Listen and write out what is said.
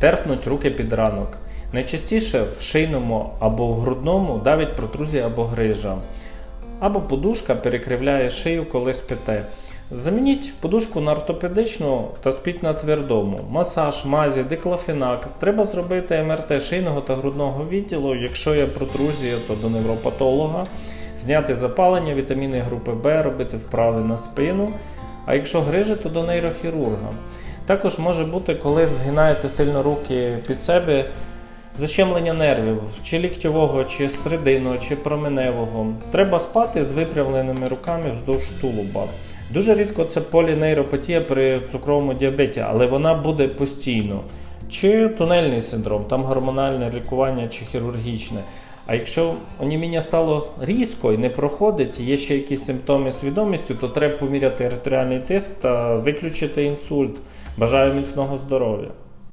терпнуть руки під ранок. Найчастіше в шийному або в грудному давить протрузія або грижа. Або подушка перекривляє шию, коли спите. Замініть подушку на ортопедичну та спіть на твердому. Масаж, мазі, диклофенак. Треба зробити МРТ шийного та грудного відділу. Якщо є протрузія, то до невропатолога. Зняти запалення, вітаміни групи Б, робити вправи на спину. А якщо грижа, то до нейрохірурга. Також може бути, коли згинаєте сильно руки під себе, защемлення нервів, чи ліктьового, чи серединного, чи променевого. Треба спати з випрямленими руками вздовж тулуба. Дуже рідко це полінейропатія при цукровому діабеті, але вона буде постійно. Чи тунельний синдром, там гормональне лікування чи хірургічне. А якщо оніміння стало різко і не проходить, є ще якісь симптоми свідомістю, то треба поміряти артеріальний тиск та виключити інсульт. Бажаю міцного здоров'я.